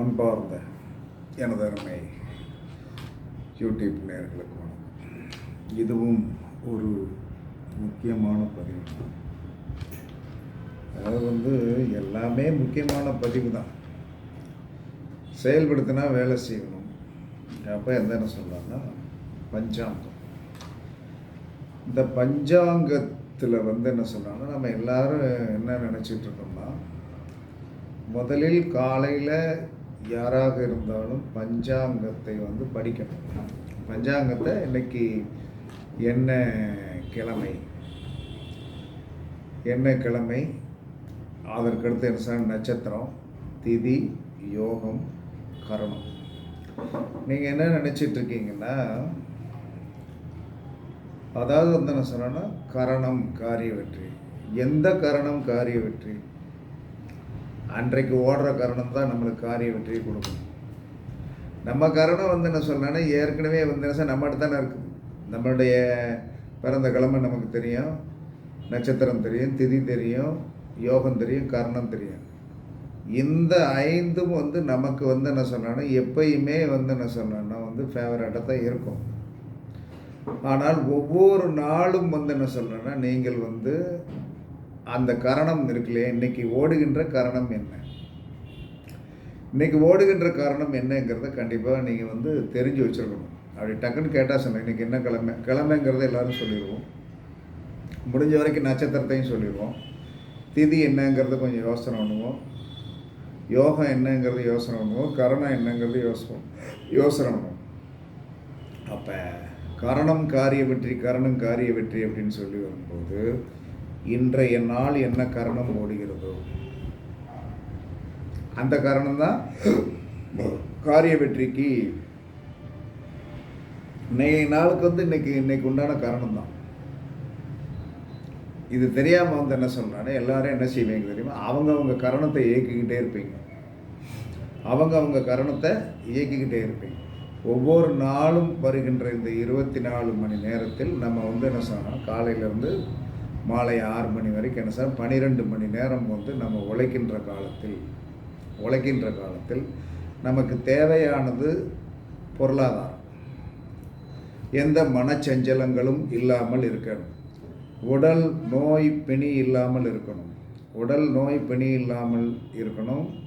அன்பார்ந்த எனது அருமை யூடியூப் நேர்களுக்கு வணக்கம். இதுவும் ஒரு முக்கியமான பதிவு. அதாவது வந்து எல்லாமே முக்கியமான பதிவு தான். செயல்படுத்தினா வேலை செய்யணும். அப்போ எந்த என்ன சொல்லலாம்னா பஞ்சாங்கம். இந்த பஞ்சாங்கத்தில் வந்து என்ன சொல்கிறாங்கன்னா நம்ம எல்லாரும் என்ன நினச்சிட்டு இருக்கோம்னா முதலில் காலையில் யாராக இருந்தாலும் பஞ்சாங்கத்தை வந்து படிக்கணும். பஞ்சாங்கத்தை இன்னைக்கு என்ன கிழமை? என்ன கிழமை? அதற்கடுத்து என்ன சார்? நட்சத்திரம் திதி யோகம் கரணம். நீங்கள் என்ன நினச்சிட்டு இருக்கீங்கன்னா அதாவது வந்து என்ன சொன்னேன்னா கரணம் காரிய வெற்றி. எந்த கரணம் காரிய வெற்றி? அன்றைக்கு ஓடுற கரணம் தான் நம்மளுக்கு காரிய வெற்றியை கொடுக்கும். நம்ம கரணம் வந்து என்ன சொல்லணும்னா ஏற்கனவே வந்து என்ன நம்மகிட்ட தானே இருக்குது. நம்மளுடைய பிறந்த கிழமை நமக்கு தெரியும் நட்சத்திரம் தெரியும் திதி தெரியும் யோகம் தெரியும் கரணம் தெரியும். இந்த ஐந்தும் வந்து நமக்கு வந்து என்ன சொன்னோன்னா எப்பயுமே வந்து என்ன சொன்னோன்னா வந்து ஃபேவரட்டாக தான் இருக்கும். ஆனால் ஒவ்வொரு நாளும் வந்து என்ன சொல்லணும்னா நீங்கள் வந்து அந்த கரணம் இருக்குல்லையே இன்னைக்கு ஓடுகின்ற கரணம் என்ன? இன்னைக்கு ஓடுகின்ற காரணம் என்னங்கிறத கண்டிப்பாக நீங்கள் வந்து தெரிஞ்சு வச்சுருக்கணும். அப்படி டக்குன்னு கேட்டால் சொன்னேன் இன்றைக்கி என்ன கிழமை? கிழமைங்கிறத எல்லாரும் சொல்லிடுவோம். முடிஞ்ச வரைக்கும் நட்சத்திரத்தையும் சொல்லிடுவோம். திதி என்னங்கிறத கொஞ்சம் யோசனை பண்ணுவோம். யோகம் என்னங்கிறது யோசனை பண்ணுவோம். கரணம் என்னங்கிறது யோசனை யோசனை பண்ணுவோம். அப்போ கரணம் காரிய வெற்றி கரணம் காரிய வெற்றி அப்படின்னு சொல்லி வரும்போது இன்றைய நாள் என்ன கரணம் ஓடுகிறதோ? அந்த காரணம் தான் காரிய வெற்றிக்கு இன்னைய நாளுக்கு வந்து இன்னைக்கு இன்னைக்கு உண்டான காரணம் தான் இது தெரியாமல் வந்து என்ன சொல்கிறானே எல்லாரும் என்ன செய்வீங்க தெரியுமா? அவங்கவுங்க கரணத்தை இயக்கிக்கிட்டே இருப்பீங்க. அவங்க அவங்க கரணத்தை இயக்கிக்கிட்டே இருப்பீங்க. ஒவ்வொரு நாளும் வருகின்ற இந்த இருபத்தி நாலு மணி நேரத்தில் நம்ம வந்து என்ன சொன்னால் காலையிலேருந்து மாலை ஆறு மணி வரைக்கும் என்ன சார்? பன்னிரெண்டு மணி நேரம் வந்து நம்ம உழைக்கின்ற காலத்தில் உழைக்கின்ற காலத்தில் நமக்கு தேவையானது பொருளாதாரம். எந்த மனச்சஞ்சலங்களும் இல்லாமல் இருக்கணும். உடல் நோய் பிணி இல்லாமல் இருக்கணும். உடல் நோய் பிணி இல்லாமல் இருக்கணும்.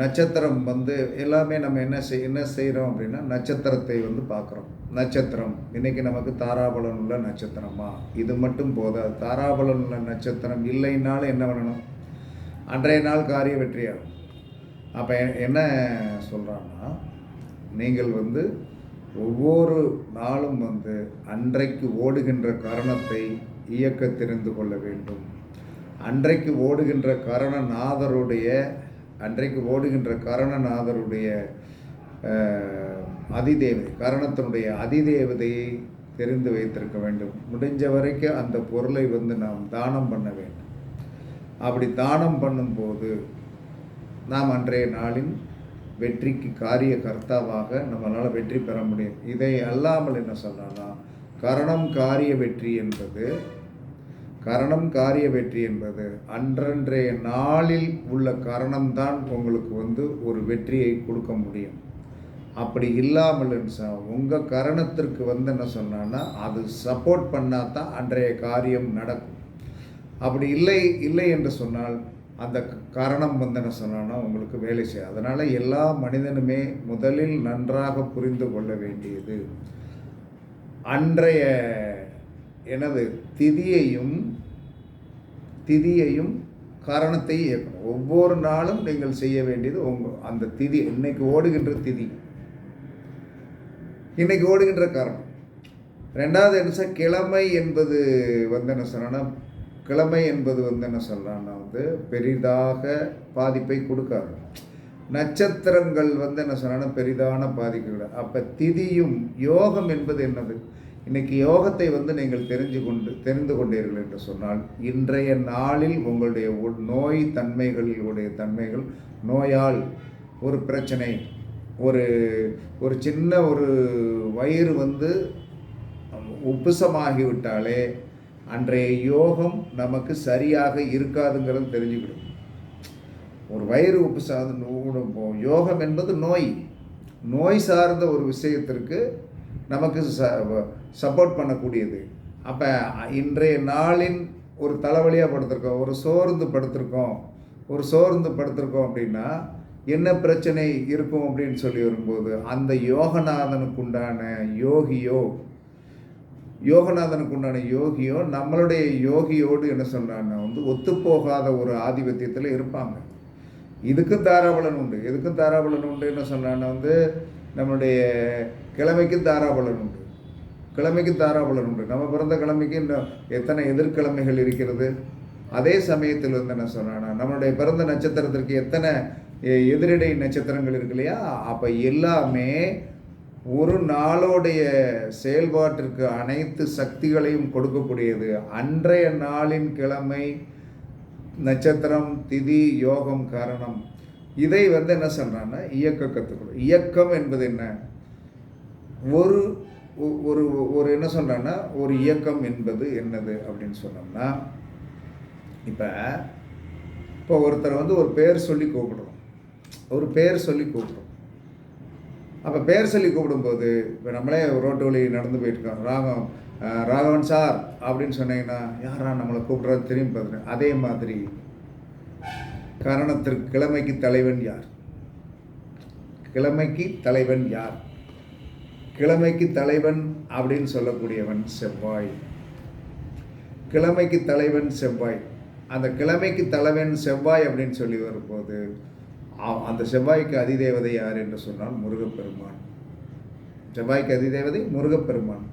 நட்சத்திரம் வந்து எல்லாமே நம்ம என்ன செய் என்ன செய்கிறோம் அப்படின்னா நட்சத்திரத்தை வந்து பார்க்குறோம். நட்சத்திரம். இன்றைக்கி நமக்கு தாராபலன் உள்ள நட்சத்திரமா? இது மட்டும் போதாது. தாராபலன் உள்ள நட்சத்திரம் இல்லைன்னாலும் என்ன பண்ணணும்? அன்றைய நாள் காரிய வெற்றியாகும் அப்போ என்ன சொல்கிறான்னா நீங்கள் வந்து ஒவ்வொரு நாளும் வந்து அன்றைக்கு ஓடுகின்ற கரணத்தை இயக்க தெரிந்து கொள்ள வேண்டும். அன்றைக்கு ஓடுகின்ற கரணநாதருடைய அன்றைக்கு ஓடுகின்ற கரணநாதருடைய அதிதேவதை கரணத்தினுடைய அதிதேவதையை தெரிந்து வைத்திருக்க வேண்டும். முடிஞ்ச வரைக்கும் அந்த பொருளை வந்து நாம் தானம் பண்ண வேண்டும். அப்படி தானம் பண்ணும்போது நாம் அன்றைய நாளின் வெற்றிக்கு காரிய கர்த்தாவாக நம்மளால் வெற்றி பெற முடியும். இதை அல்லாமல் என்ன சொல்லலாம் கரணம் காரிய வெற்றி என்பது கரணம் காரிய வெற்றி என்பது அன்றன்றைய நாளில் உள்ள கரணம்தான் உங்களுக்கு வந்து ஒரு வெற்றியை கொடுக்க முடியும். அப்படி இல்லாமல் உங்கள் கரணத்திற்கு வந்து என்ன சொன்னான்னா அது சப்போர்ட் பண்ணால் தான் அன்றைய காரியம் நடக்கும். அப்படி இல்லை இல்லை என்று சொன்னால் அந்த கரணம் வந்து என்ன சொன்னான்னா உங்களுக்கு வேலை செய்யும் அதனால் எல்லா மனிதனுமே முதலில் நன்றாக புரிந்து கொள்ள வேண்டியது. அன்றைய எனது திதியையும் திதியையும் காரணத்தையும் இயக்கணும். ஒவ்வொரு நாளும் நீங்கள் செய்ய வேண்டியது உங்கள் அந்த திதி இன்னைக்கு ஓடுகின்ற திதி. இன்னைக்கு ஓடுகின்ற காரணம். ரெண்டாவது என்ன சார் கிழமை என்பது வந்து என்ன சொன்னா கிழமை என்பது வந்து என்ன சொல்லலாம்னா வந்து பெரிதாக பாதிப்பை கொடுக்காது. நட்சத்திரங்கள் வந்து என்ன சொன்னால் பெரிதான பாதிக்க அப்போ திதியும் யோகம் என்பது என்னது? இன்னைக்கு யோகத்தை வந்து நீங்கள் தெரிஞ்சு கொண்டு தெரிந்து கொண்டீர்கள் என்று சொன்னால் இன்றைய நாளில் உங்களுடைய நோய் தன்மைகளுடைய தன்மைகள் நோயால் ஒரு பிரச்சனை ஒரு ஒரு சின்ன ஒரு வயிறு வந்து உப்புசமாகிவிட்டாலே அன்றைய யோகம் நமக்கு சரியாக இருக்காதுங்கிறது தெரிஞ்சுக்கிடும். ஒரு வயிறு உப்பு யோகம் என்பது நோய். நோய் சார்ந்த ஒரு விஷயத்திற்கு நமக்கு சப்போர்ட் பண்ணக்கூடியது. அப்போ இன்றைய நாளின் ஒரு தலைவலியாக படுத்திருக்கோம் ஒரு சோர்ந்து படுத்திருக்கோம் ஒரு சோர்ந்து படுத்திருக்கோம் அப்படின்னா என்ன பிரச்சனை இருக்கும் அப்படின்னு சொல்லி வரும்போது அந்த யோகநாதனுக்கு உண்டான யோகியோ யோகநாதனுக்கு உண்டான யோகியோ நம்மளுடைய யோகியோடு என்ன சொல்றாங்கன்னா வந்து ஒத்துப்போகாத ஒரு ஆதிபத்தியத்தில் இருப்பாங்க. இதுக்கும் தாராபலன் உண்டு. எதுக்கும் தாராபலன் உண்டு என்ன சொன்னான்னா வந்து நம்மளுடைய கிழமைக்கும் தாராபலன் உண்டு. கிழமைக்கு தாராபலன் உண்டு. நம்ம பிறந்த கிழமைக்கு இன்னும் எத்தனை எதிர்கிழமைகள் இருக்கிறது? அதே சமயத்தில் வந்து என்ன சொன்னான்னா நம்மளுடைய பிறந்த நட்சத்திரத்திற்கு எத்தனை எதிரிடை நட்சத்திரங்கள் இருக்கு இல்லையா? அப்போ எல்லாமே ஒரு நாளோடைய செயல்பாட்டிற்கு அனைத்து சக்திகளையும் கொடுக்கக்கூடியது. அன்றைய நாளின் கிழமை நட்சத்திரம் திதி யோகம் காரணம். இதை வந்து என்ன சொல்கிறான்னா இயக்க கற்றுக்கணும் இயக்கம் என்பது என்ன? ஒரு ஒரு ஒரு என்ன சொல்கிறேன்னா ஒரு இயக்கம் என்பது என்னது அப்படின்னு சொன்னோம்னா இப்போ இப்போ ஒருத்தரை வந்து ஒரு பேர் சொல்லி கூப்பிடுறோம். ஒரு பேர் சொல்லி கூப்பிடுறோம். அப்போ பேர் சொல்லி கூப்பிடும்போது இப்போ நம்மளே ரோட்டு வழி நடந்து போயிட்டுருக்கோம். ராகம் ராகவன் சார் அப்படின்னு சொன்னீங்கன்னா யாரா நம்மளை கூப்பிட்றது தெரியும் பார்த்துட்டு அதே மாதிரி கரணத்திற்கு கிழமைக்கு தலைவன் யார்? கிழமைக்கு தலைவன் யார்? கிழமைக்கு தலைவன் அப்படின்னு சொல்லக்கூடியவன் செவ்வாய். கிழமைக்கு தலைவன் செவ்வாய். அந்த கிழமைக்கு தலைவன் செவ்வாய் அப்படின்னு சொல்லி வரும்போது ஆ- அந்த செவ்வாய்க்கு அதிதேவதை யார் என்று சொன்னால் முருகப்பெருமான். செவ்வாய்க்கு அதிதேவதை முருகப்பெருமான்.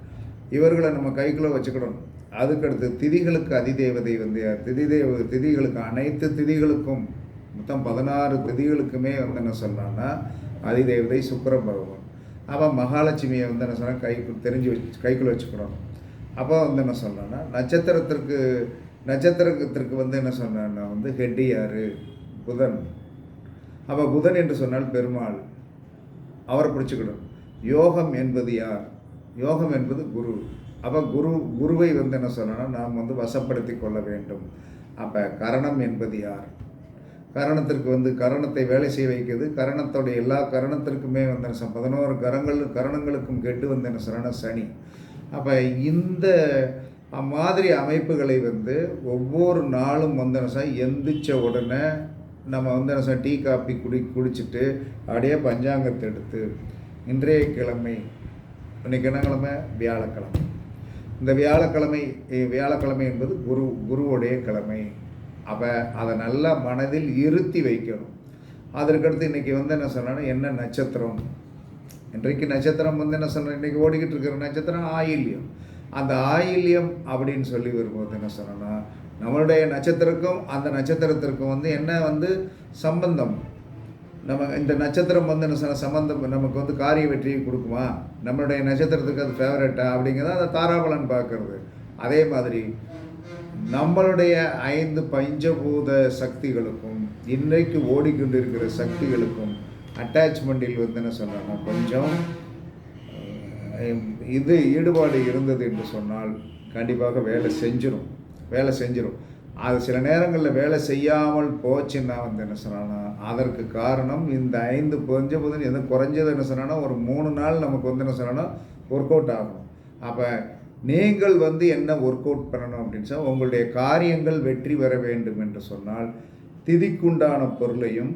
இவர்களை நம்ம கைக்குள்ளே வச்சுக்கணும். அதுக்கடுத்து திதிகளுக்கு அதிதேவதை வந்து யார்? திதி தேவ திதிகளுக்கு அனைத்து திதிகளுக்கும் மொத்தம் பதினாறு திதிகளுக்குமே வந்து என்ன சொல்கிறான்னா அதிதேவதை சுக்கர பகவான். அப்போ மகாலட்சுமியை வந்து என்ன சொன்னால் கைக்கு தெரிஞ்சு வச்சு கைக்குள்ளே வச்சுக்கிறோம். அப்போ வந்து என்ன சொல்கிறேன்னா நட்சத்திரத்திற்கு நட்சத்திரத்திற்கு வந்து என்ன சொன்னான்னா வந்து ஹெட்டி யார்? புதன். அப்போ புதன் என்று சொன்னால் பெருமாள். அவரை பிடிச்சிக்கணும். யோகம் என்பது யார்? யோகம் என்பது குரு. அப்போ குரு குருவை வந்து என்ன சொல்லணும்னா நாம் வந்து வசப்படுத்தி கொள்ள வேண்டும். அப்போ கரணம் என்பது யார்? கரணத்திற்கு வந்து கரணத்தை வேலை செய்ய வைக்கிறது. கரணத்தோடைய எல்லா கரணத்திற்குமே வந்து என்ன பதினோரு கரங்கள் கரணங்களுக்கும் கெட்டு வந்து என்ன சனி. அப்போ இந்த மாதிரி அமைப்புகளை வந்து ஒவ்வொரு நாளும் வந்து என்ன எந்திரிச்ச உடனே நம்ம வந்து என்ன டீ காப்பி குடி குடிச்சிட்டு அப்படியே பஞ்சாங்கத்தை எடுத்து இன்றைய கிழமை இன்னைக்கு என்ன கிழமை? வியாழக்கிழமை. இந்த வியாழக்கிழமை வியாழக்கிழமை என்பது குரு குருவோடைய கிழமை. அப்போ அதை நல்லா மனதில் இருத்தி வைக்கணும். அதற்கடுத்து இன்றைக்கி வந்து என்ன சொன்னா என்ன நட்சத்திரம்? இன்றைக்கு நட்சத்திரம் வந்து என்ன சொன்னேன்? இன்றைக்கி ஓடிக்கிட்டு இருக்கிற நட்சத்திரம் ஆயில்யம். அந்த ஆயில்யம் அப்படின்னு சொல்லி வரும்போது என்ன சொன்னோன்னா நம்மளுடைய நட்சத்திரக்கும் அந்த நட்சத்திரத்திற்கும் வந்து என்ன வந்து சம்பந்தம்? நம்ம இந்த நட்சத்திரம் வந்து என்ன சொன்ன சம்பந்தம் நமக்கு வந்து காரிய வெற்றியை கொடுக்குமா? நம்மளுடைய நட்சத்திரத்துக்கு அது ஃபேவரட்டா அப்படிங்கிறத அந்த தாராபலன் பார்க்கறது. அதே மாதிரி நம்மளுடைய ஐந்து பஞ்சபூத சக்திகளுக்கும் இன்றைக்கு ஓடிக்கொண்டிருக்கிற சக்திகளுக்கும் அட்டாச்மெண்ட்டில் வந்து என்ன சொல்கிறாங்க கொஞ்சம் இது ஈடுபாடு இருந்தது என்று சொன்னால் கண்டிப்பாக வேலை செஞ்சிடும் வேலை செஞ்சிடும் அது சில நேரங்களில் வேலை செய்யாமல் போச்சுன்னா வந்து என்ன சொன்னான்னா அதற்கு காரணம் இந்த ஐந்து பஞ்சபூதம் எதுவும் குறைஞ்சது என்ன சொன்னான்னா ஒரு மூணு நாள் நமக்கு வந்து என்ன சொன்னான்னா ஒர்க் அவுட் ஆகணும். அப்போ நீங்கள் வந்து என்ன ஒர்க் அவுட் பண்ணணும் அப்படின்னு சொன்னால் உங்களுடைய காரியங்கள் வெற்றி பெற வேண்டும் என்று சொன்னால் திதிக்குண்டான பொருளையும்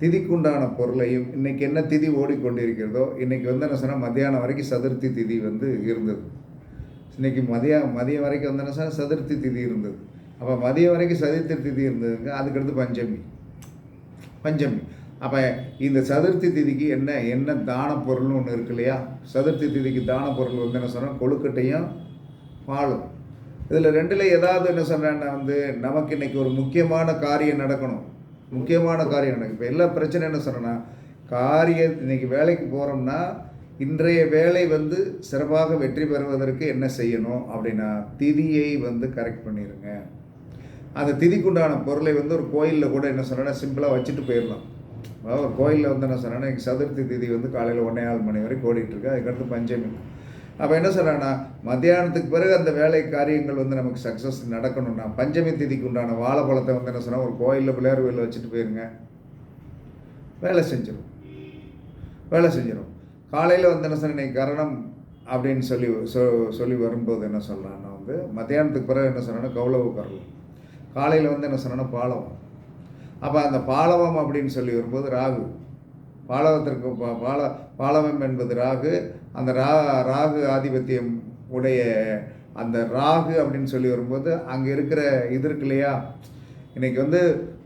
திதிக்குண்டான பொருளையும் இன்றைக்கி என்ன திதி ஓடிக்கொண்டிருக்கிறதோ இன்றைக்கி வந்து என்ன சொன்னால் மத்தியானம் வரைக்கும் சதுர்த்தி திதி வந்து இருந்தது. இன்றைக்கி மதியம் மதியம் வரைக்கும் வந்து என்ன சொன்னால் சதுர்த்தி திதி இருந்தது. அப்போ மதியம் வரைக்கும் சதுர்த்தி திதி இருந்ததுங்க அதுக்கடுத்து பஞ்சமி. பஞ்சமி. அப்போ இந்த சதுர்த்தி திதிக்கு என்ன என்ன தான பொருள்னு ஒன்று இருக்கு இல்லையா? சதுர்த்தி திதிக்கு தான பொருள் வந்து என்ன சொன்னால் கொழுக்கட்டையும் பாலும். இதில் ரெண்டில் ஏதாவது என்ன சொன்னேன்னா வந்து நமக்கு இன்றைக்கி ஒரு முக்கியமான காரியம் நடக்கணும். முக்கியமான காரியம் நடக்கும் இப்போ எல்லா பிரச்சனை என்ன சொன்னேன்னா காரியம் இன்றைக்கி வேலைக்கு போகிறோம்னா இன்றைய வேலை வந்து சிறப்பாக வெற்றி பெறுவதற்கு என்ன செய்யணும் அப்படின்னா திதியை வந்து கரெக்ட் பண்ணிடுங்க அந்த திதிக்குண்டான பொருளை வந்து ஒரு கோயிலில் கூட என்ன சொன்னா சிம்பிளாக வச்சுட்டு போயிடலாம். அதாவது ஒரு கோயிலில் வந்து என்ன சொன்னேன்னா சதுர்த்தி திதி வந்து காலையில் ஒன்றே ஆறு மணி வரைக்கும் ஓடிட்டு அதுக்கடுத்து பஞ்சமி. அப்போ என்ன சொல்கிறேன்னா மத்தியானத்துக்கு பிறகு அந்த வேலை காரியங்கள் வந்து நமக்கு சக்ஸஸ் நடக்கணும்னா பஞ்சமி திதிக்கு உண்டான வாழைப்பழத்தை வந்து என்ன சொன்னால் ஒரு கோயிலில் பிள்ளையார் கோயிலில் வச்சுட்டு போயிருங்க. வேலை செஞ்சிடும் வேலை செஞ்சிடும் காலையில் வந்து என்ன சொன்ன இன்னைக்கு கரணம் அப்படின்னு சொல்லி சொ சொல்லி வரும்போது என்ன சொல்கிறான்னா வந்து மத்தியானத்துக்கு பிறகு என்ன சொன்னேன்னா கௌளவு கரலம் காலையில் வந்து என்ன சொன்னேன்னா பாலவம். அப்போ அந்த பாலவம் அப்படின்னு சொல்லி வரும்போது ராகு. பாலவத்திற்கு பா பால பாலவம் என்பது ராகு. அந்த ரா ராகு ஆதிபத்தியம் உடைய அந்த ராகு அப்படின்னு சொல்லி வரும்போது அங்கே இருக்கிற இது இருக்கு இல்லையா? இன்னைக்கு வந்து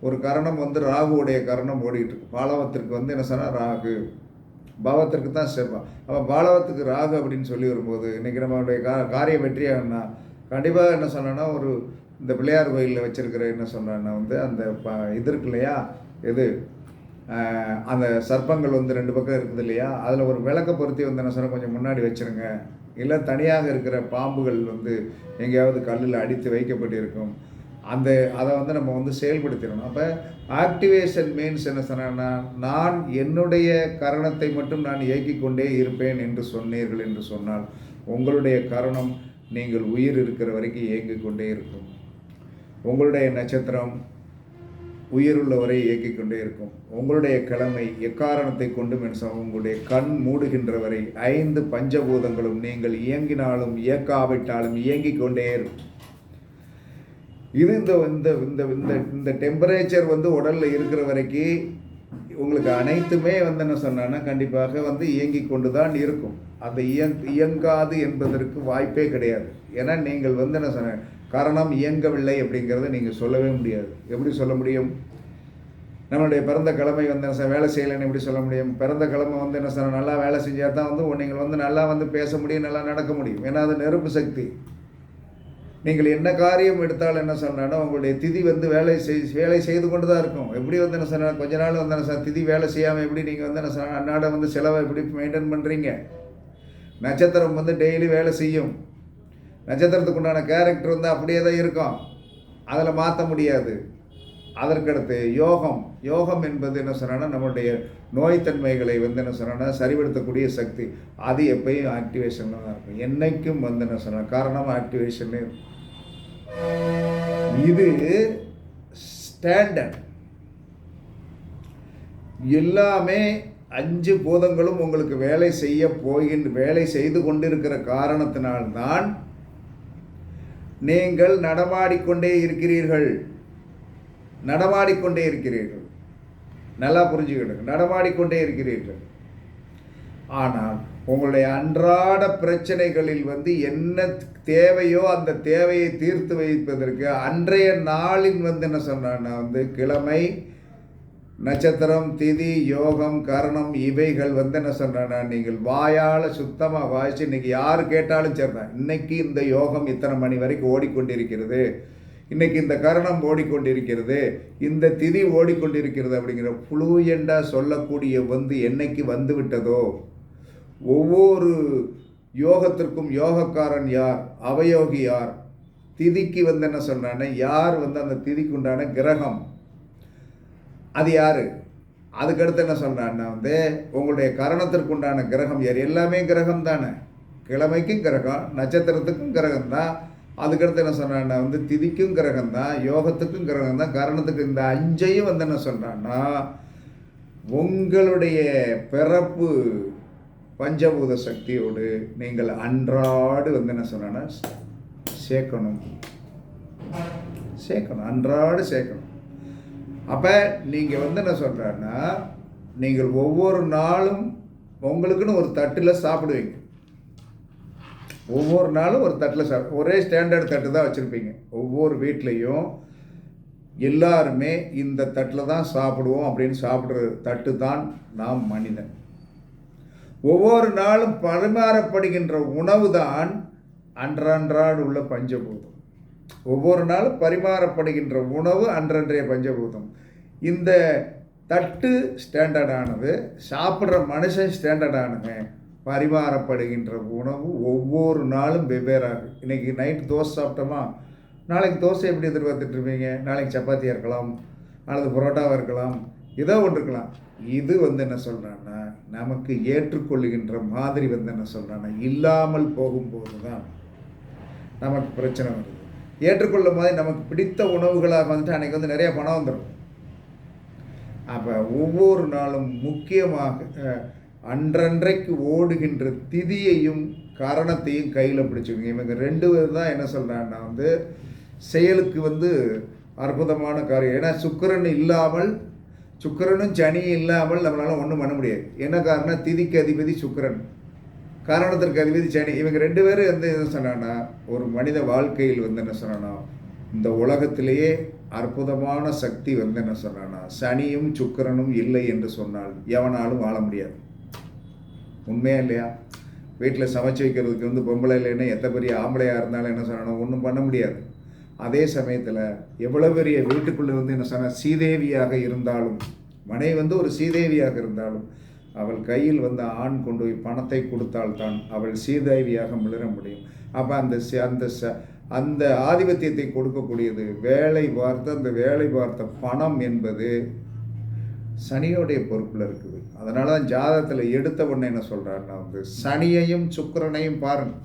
ஒரு கரணம் வந்து ராகுவுடைய கரணம் ஓடிட்டுருக்கு பாலவத்திற்கு வந்து என்ன சொன்னால் ராகு. பாவத்திற்கு தான் செவ்வாய் அப்போ பாலவத்துக்கு ராகு அப்படின்னு சொல்லி வரும்போது இன்றைக்கி நம்மளுடைய கா காரிய வெற்றியாகனா கண்டிப்பாக என்ன சொன்னேன்னா ஒரு இந்த பிள்ளையார் கோயிலில் வச்சுருக்கிற என்ன சொன்னேன்னா வந்து அந்த ப இது இருக்கு இல்லையா? இது அந்த சர்ப்பங்கள் வந்து ரெண்டு பக்கம் இருக்குது இல்லையா? அதில் ஒரு விளக்க பொருத்தி வந்து என்ன சொன்னால் கொஞ்சம் முன்னாடி வச்சுருங்க. இல்லை தனியாக இருக்கிற பாம்புகள் வந்து எங்கேயாவது கல்லில் அடித்து வைக்கப்பட்டிருக்கும். அந்த அதை வந்து நம்ம வந்து செயல்படுத்திடணும். அப்போ ஆக்டிவேஷன் மீன்ஸ் என்ன சொன்னா நான் என்னுடைய கரணத்தை மட்டும் நான் இயக்கி கொண்டே இருப்பேன் என்று சொன்னீர்கள் என்று சொன்னால் உங்களுடைய கரணம் நீங்கள் உயிர் இருக்கிற வரைக்கும் இயங்கிக் கொண்டே இருக்கும். உங்களுடைய நட்சத்திரம் உயிருள்ளவரை இயக்கிக் கொண்டே இருக்கும். உங்களுடைய கிழமை எக்காரணத்தை கொண்டு மென்சம் உங்களுடைய கண் மூடுகின்ற வரை ஐந்து பஞ்சபூதங்களும் நீங்கள் இயங்கினாலும் இயக்காவிட்டாலும் இயங்கிக் கொண்டே இருக்கும். இது இந்த இந்த இந்த இந்த இந்த டெம்பரேச்சர் வந்து உடலில் இருக்கிற வரைக்கும் உங்களுக்கு அனைத்துமே வந்து என்ன சொன்னான்னா கண்டிப்பாக வந்து இயங்கிக் கொண்டு தான் இருக்கும். அந்த இயங் இயங்காது என்பதற்கு வாய்ப்பே கிடையாது. ஏன்னா நீங்கள் வந்து என்ன சொன்ன காரணம் இயங்கவில்லை அப்படிங்கிறத நீங்கள் சொல்லவே முடியாது. எப்படி சொல்ல முடியும்? நம்மளுடைய பிறந்த கிழமை வந்து என்ன சார் வேலை செய்யலைன்னு எப்படி சொல்ல முடியும்? பிறந்த கிழமை வந்து என்ன சார் நல்லா வேலை செஞ்சால் தான் வந்து நீங்கள் வந்து நல்லா வந்து பேச முடியும் நல்லா நடக்க முடியும். ஏன்னா அது நெருப்பு சக்தி. நீங்கள் என்ன காரியம் எடுத்தாலும் என்ன சொன்னாலும் உங்களுடைய திதி வந்து வேலை செய் வேலை செய்து கொண்டு தான் இருக்கும். எப்படி வந்து என்ன சொன்னா கொஞ்ச நாள் வந்து என்ன சார் திதி வேலை செய்யாமல் எப்படி நீங்கள் வந்து என்ன சொன்னால் அன்னாட வந்து செலவை எப்படி மெயின்டைன் பண்ணுறீங்க நட்சத்திரம் வந்து டெய்லி வேலை செய்யும். நட்சத்திரத்துக்கு உண்டான கேரக்டர் வந்து அப்படியே தான் இருக்கும். அதில் மாற்ற முடியாது. அதற்கடுத்து யோகம். யோகம் என்பது என்ன சொன்னால் நம்மளுடைய நோய்த்தன்மைகளை வந்து என்ன சொன்னால் சரிபடுத்தக்கூடிய சக்தி. அது எப்பயும் ஆக்டிவேஷனில் தான் இருக்கும். என்னைக்கும் வந்து என்ன சொன்னா காரணம் ஆக்டிவேஷன் இருக்கும். இது ஸ்டாண்டர்ட் எல்லாமே அஞ்சு பூதங்களும் உங்களுக்கு வேலை செய்ய போகின்ற வேலை செய்து கொண்டிருக்கிற காரணத்தினால்தான் நீங்கள் நடமாடிக்கொண்டே இருக்கிறீர்கள். நடமாடிக்கொண்டே இருக்கிறீர்கள். நல்லா புரிஞ்சுக்கிடுங்க. நடமாடிக்கொண்டே இருக்கிறீர்கள். ஆனால் உங்களுடைய அன்றாட பிரச்சனைகளில் வந்து என்ன தேவையோ அந்த தேவையை தீர்த்து வைப்பதற்கு அன்றைய நாளின் வந்து என்ன சொன்னா வந்து கிழமை நட்சத்திரம் திதி யோகம் கரணம் இவைகள் வந்து என்ன சொல்றேன்னா நீங்கள் வாயால் சுத்தமாக வாய்ச்சி இன்றைக்கி யார் கேட்டாலும் சரிதான் இன்னைக்கு இந்த யோகம் இத்தனை மணி வரைக்கும் ஓடிக்கொண்டிருக்கிறது. இன்னைக்கு இந்த கரணம் ஓடிக்கொண்டிருக்கிறது. இந்த திதி ஓடிக்கொண்டிருக்கிறது அப்படிங்கிற ஃப்ளூயண்டாக சொல்லக்கூடிய வந்து என்னைக்கு வந்து விட்டதோ? ஒவ்வொரு யோகத்திற்கும் யோகக்காரன் யார்? அவயோகி யார்? திதிக்கு வந்து என்ன சொல்றான்னா யார் வந்து அந்த திதிக்குண்டான கிரகம்? அது யார்? அதுக்கடுத்து என்ன சொல்கிறான்னா வந்து உங்களுடைய கரணத்திற்குண்டான கிரகம் யார் எல்லாமே கிரகம் தானே கிழமைக்கும் கிரகம் நட்சத்திரத்துக்கும் கிரகம் தான் அதுக்கடுத்து என்ன சொல்கிறான்னா வந்து திதிக்கும் கிரகம் தான் யோகத்துக்கும் கிரகம் தான் கரணத்துக்கு இந்த அஞ்சையும் வந்து என்ன சொல்கிறான்னா உங்களுடைய பிறப்பு பஞ்சபூத சக்தியோடு நீங்கள் அன்றாடு வந்து என்ன சொன்னா சேர்க்கணும் சேர்க்கணும் அன்றாடு சேர்க்கணும் அப்போ நீங்கள் வந்து என்ன சொல்கிறேன்னா நீங்கள் ஒவ்வொரு நாளும் உங்களுக்குன்னு ஒரு தட்டில் சாப்பிடுவீங்க. ஒவ்வொரு நாளும் ஒரு தட்டில் சாப்பிடு ஒரே ஸ்டாண்டர்ட் தட்டு தான் வச்சுருப்பீங்க. ஒவ்வொரு வீட்லேயும் எல்லாருமே இந்த தட்டில் தான் சாப்பிடுவோம் அப்படின்னு சாப்பிட்ற தட்டு தான் நாம் மனிதன். ஒவ்வொரு நாளும் பரிமாறப்படுகின்ற உணவு தான் அன்றன்றாடு உள்ள பஞ்சபூதம். ஒவ்வொரு நாளும் பரிமாறப்படுகின்ற உணவு அன்றன்றைய பஞ்சபூதம். இந்த தட்டு ஸ்டாண்டர்டானது சாப்பிட்ற மனுஷன் ஸ்டாண்டர்டானுங்க பரிமாறப்படுகின்ற உணவு ஒவ்வொரு நாளும் வெவ்வேறாக இன்னைக்கு நைட் தோசை சாப்பிட்டோமா? நாளைக்கு தோசை எப்படி எதிர்பார்த்துட்டு இருப்பீங்க? நாளைக்கு சப்பாத்தியாக இருக்கலாம் அல்லது புரோட்டாவாக இருக்கலாம் ஏதோ ஒன்று இருக்கலாம். இது வந்து என்ன சொல்கிறான்னா நமக்கு ஏற்றுக்கொள்ளுகின்ற மாதிரி வந்து என்ன சொல்கிறான்னா இல்லாமல் போகும்போது தான் நமக்கு பிரச்சனை வருது. ஏற்றுக்கொள்ளும் போது நமக்கு பிடித்த உணவுகளாக வந்துட்டு அன்றைக்கி வந்து நிறைய பணம் வந்துடும். அப்போ ஒவ்வொரு நாளும் முக்கியமாக அன்றன்றைக்கு ஓடுகின்ற திதியையும் காரணத்தையும் கையில் பிடிச்சிக்கோங்க. இவங்க ரெண்டு பேர் தான் என்ன சொல்கிறாங்கன்னா வந்து செயலுக்கு வந்து அற்புதமான காரியம். ஏன்னா சுக்கிரன் இல்லாமல் சுக்கிரனும் சனியும் இல்லாமல் நம்மளால் ஒன்றும் பண்ண முடியாது. என்ன காரணம் திதிக்கு அதிபதி சுக்கிரன். காரணத்திற்கு அதிபதி சனி இவங்க ரெண்டு பேரும் வந்து என்ன சொன்னான்னா ஒரு மனித வாழ்க்கையில் வந்து என்ன சொன்னான்னா இந்த உலகத்திலேயே அற்புதமான சக்தி வந்து என்ன சொன்னான்னா சனியும் சுக்கரனும் இல்லை என்று சொன்னால் எவனாலும் வாழ முடியாது. உண்மையா இல்லையா? வீட்டில் சமைச்சு வைக்கிறதுக்கு வந்து பொம்பளை இல்லைன்னா எத்த பெரிய ஆம்பளையாக இருந்தாலும் என்ன சொல்லணும் ஒன்றும் பண்ண முடியாது. அதே சமயத்தில் எவ்வளோ பெரிய வீட்டுக்குள்ளே வந்து என்ன சொன்னால் சீதேவியாக இருந்தாலும் மனைவி வந்து ஒரு சீதேவியாக இருந்தாலும் அவள் கையில் வந்த ஆண் கொண்டு போய் பணத்தை கொடுத்தால்தான் அவள் சீதேவியாக மிளர முடியும். அப்போ அந்த அந்த ச அந்த ஆதிபத்தியத்தை கொடுக்கக்கூடியது வேலை பார்த்த அந்த வேலை பார்த்த பணம் என்பது சனியோடைய பொறுப்பில் இருக்குது. அதனால தான் ஜாதகத்தில் எடுத்த உடனே என்ன சொல்கிறாருன்னா வந்து சனியையும் சுக்கரனையும் பாருங்க.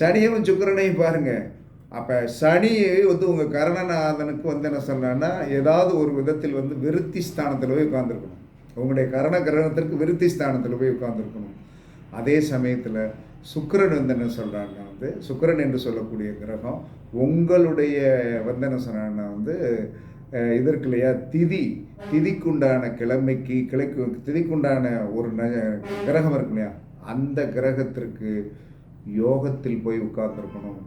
சனியையும் சுக்கரனையும் பாருங்க. அப்போ சனி வந்து உங்கள் கரணநாதனுக்கு வந்து என்ன சொல்கிறான்னா ஏதாவது ஒரு விதத்தில் வந்து விருத்தி ஸ்தானத்தில் போய் உட்காந்துருக்கணும் உங்களுடைய கரண கிரகணத்திற்கு விருத்தி ஸ்தானத்தில் போய் உட்காந்துருக்கணும் அதே சமயத்தில் சுக்கரன் வந்து என்ன சொல்கிறாங்க வந்து. சுக்கிரன் என்று சொல்லக்கூடிய கிரகம் உங்களுடைய வந்து என்ன சொல்கிறாங்கன்னா வந்து இதற்கு இல்லையா? திதி. திதிக்குண்டான கிழமைக்கு கிழக்கு திதிக்குண்டான ஒரு ந கிரகம் இருக்கு இல்லையா? அந்த கிரகத்திற்கு யோகத்தில் போய் உட்கார்ந்துருக்கணும்.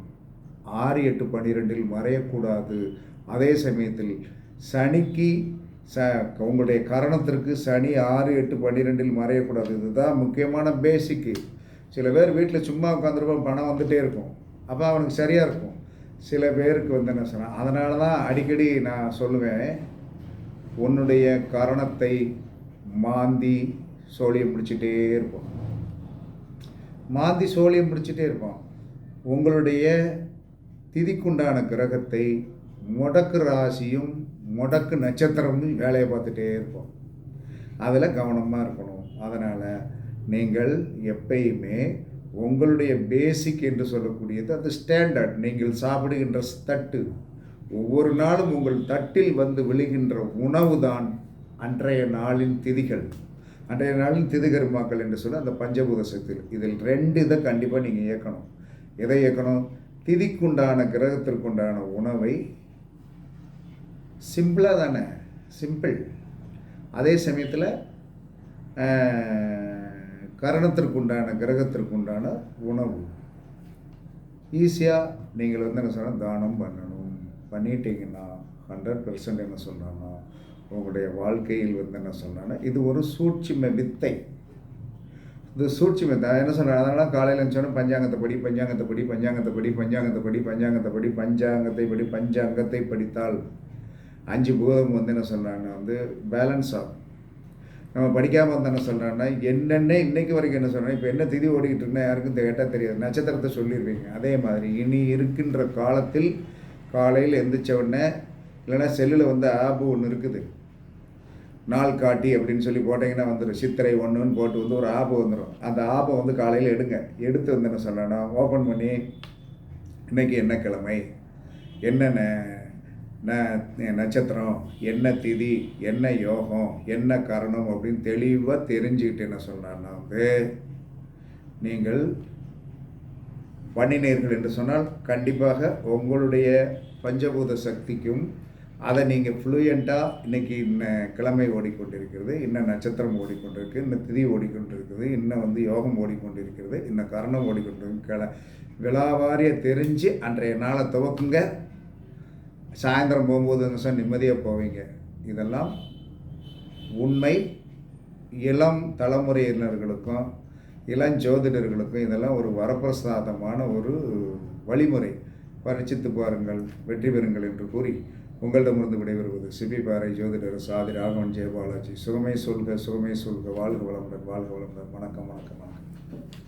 ஆறு எட்டு பன்னிரெண்டில் மறையக்கூடாது. அதே சமயத்தில் சனிக்கு ச உங்களுடைய கரணத்திற்கு சனி ஆறு எட்டு பன்னிரெண்டில் மறையக்கூடாது. இதுதான் முக்கியமான பேசிக்கு சில பேர் வீட்டில் சும்மா உட்காந்துருப்போம் பணம் வந்துகிட்டே இருக்கும். அப்போ அவனுக்கு சரியாக இருக்கும். சில பேருக்கு வந்து என்ன சொன்னால் அதனால தான் அடிக்கடி நான் சொல்லுவேன் உன்னுடைய கரணத்தை மாந்தி சோழியம் பிடிச்சிட்டே இருப்போம். மாந்தி சோழியம் பிடிச்சிட்டே இருப்போம். உங்களுடைய திதிக்குண்டான கிரகத்தை முடக்கு ராசியும் முடக்கு நட்சத்திரமும் வேலையை பார்த்துட்டே இருப்போம். அதில் கவனமாக இருக்கணும். அதனால் நீங்கள் எப்பயுமே உங்களுடைய பேசிக் என்று சொல்லக்கூடியது அது ஸ்டாண்டர்ட் நீங்கள் சாப்பிடுகின்ற தட்டு. ஒவ்வொரு நாளும் உங்கள் தட்டில் வந்து விழுகின்ற உணவு தான் அன்றைய நாளின் திதிகள். அன்றைய நாளின் திதிகர்மாக்கள் என்று சொல்ல அந்த பஞ்சபூத சக்தியில் இதில் ரெண்டு இதை கண்டிப்பாக நீங்கள் இயக்கணும். எதை இயக்கணும்? திதிக்குண்டான கிரகத்திற்குண்டான உணவை சிம்பிளாக தானே? சிம்பிள் அதே சமயத்தில் கரணத்திற்குண்டான கிரகத்திற்குண்டான உணவு. ஈஸியாக நீங்கள் வந்து என்ன சொன்னால் தானம் பண்ணணும். பண்ணிட்டீங்கன்னா ஹண்ட்ரட் பெர்சன்ட் என்ன சொன்னான்னா உங்களுடைய வாழ்க்கையில் வந்து என்ன சொன்னான்னா இது ஒரு சூட்சும வித்தை. இந்த சூட்சும வித்தை என்ன சொல்கிறேன் அதனால் காலையில் இருந்துச்சோன்னா பஞ்சாங்கத்தை படி பஞ்சாங்கத்தை படி பஞ்சாங்கத்தை படி பஞ்சாங்கத்தை படி பஞ்சாங்கத்தை படி பஞ்சாங்கத்தை படி பஞ்சாங்கத்தை படித்தால் அஞ்சு பூதம் வந்து என்ன சொல்கிறாங்கன்னா வந்து பேலன்ஸ் ஆகும். நம்ம படிக்காமல் வந்து என்ன சொல்கிறாங்கன்னா என்னென்ன இன்றைக்கு வரைக்கும் என்ன சொல்கிறேன் இப்போ என்ன திதி ஓடிக்கிட்டு இருந்தால் யாருக்கும் கேட்டால் தெரியாது. நட்சத்திரத்தை சொல்லியிருப்பீங்க அதே மாதிரி இனி இருக்கின்ற காலத்தில் காலையில் எந்திரிச்ச உடனே இல்லைன்னா செல்லில் வந்து ஆப்பு ஒன்று இருக்குது. நாள் காட்டி அப்படின்னு சொல்லி போட்டிங்கன்னா வந்துடும் சித்திரை ஒன்றுன்னு போட்டு வந்து ஒரு ஆப்பு வந்துடும் அந்த ஆப்பை வந்து காலையில் எடுங்க. எடுத்து வந்து என்ன சொல்லணும் ஓப்பன் பண்ணி இன்னைக்கு என்ன கிழமை? என்னென்ன நட்சத்திரம் என்ன திதி என்ன யோகம் என்ன கரணம் அப்படின்னு தெளிவாக தெரிஞ்சுக்கிட்டு என்ன சொன்னான்னா வந்து நீங்கள் பண்ணினீர்கள் என்று சொன்னால் கண்டிப்பாக உங்களுடைய பஞ்சபூத சக்திக்கும் அதை நீங்கள் ஃப்ளூயண்ட்டாக இன்றைக்கி இன்ன கிழமை ஓடிக்கொண்டிருக்கிறது இன்ன நட்சத்திரம் ஓடிக்கொண்டிருக்கு இன்ன திதி ஓடிக்கொண்டிருக்குது இன்னும் வந்து யோகம் ஓடிக்கொண்டிருக்கிறது இன்ன கரணம் ஓடிக்கொண்டிருக்கு. கிள விழாவாரிய தெரிஞ்சு அன்றைய நாளை துவக்குங்க. சாயந்தரம் போகும்போது நிமிஷம் சார் நிம்மதியாக போவீங்க? இதெல்லாம் உண்மை. இளம் தலைமுறையினர்களுக்கும் இளம் ஜோதிடர்களுக்கும் இதெல்லாம் ஒரு வரப்பிரசாதமான ஒரு வழிமுறை. பரிச்சித்து பாருங்கள் வெற்றி பெறுங்கள் என்று கூறி உங்களிடமிருந்து விடைபெறுவது சிபி பாறை ஜோதிடர் சாதி ராகவன் ஜெயபாலாஜி. சுகமே சொல்க சுகமே சொல்க. வாழ்க வளமுடன் வாழ்க வளமுடன். வணக்கம் வணக்கம் வணக்கம்.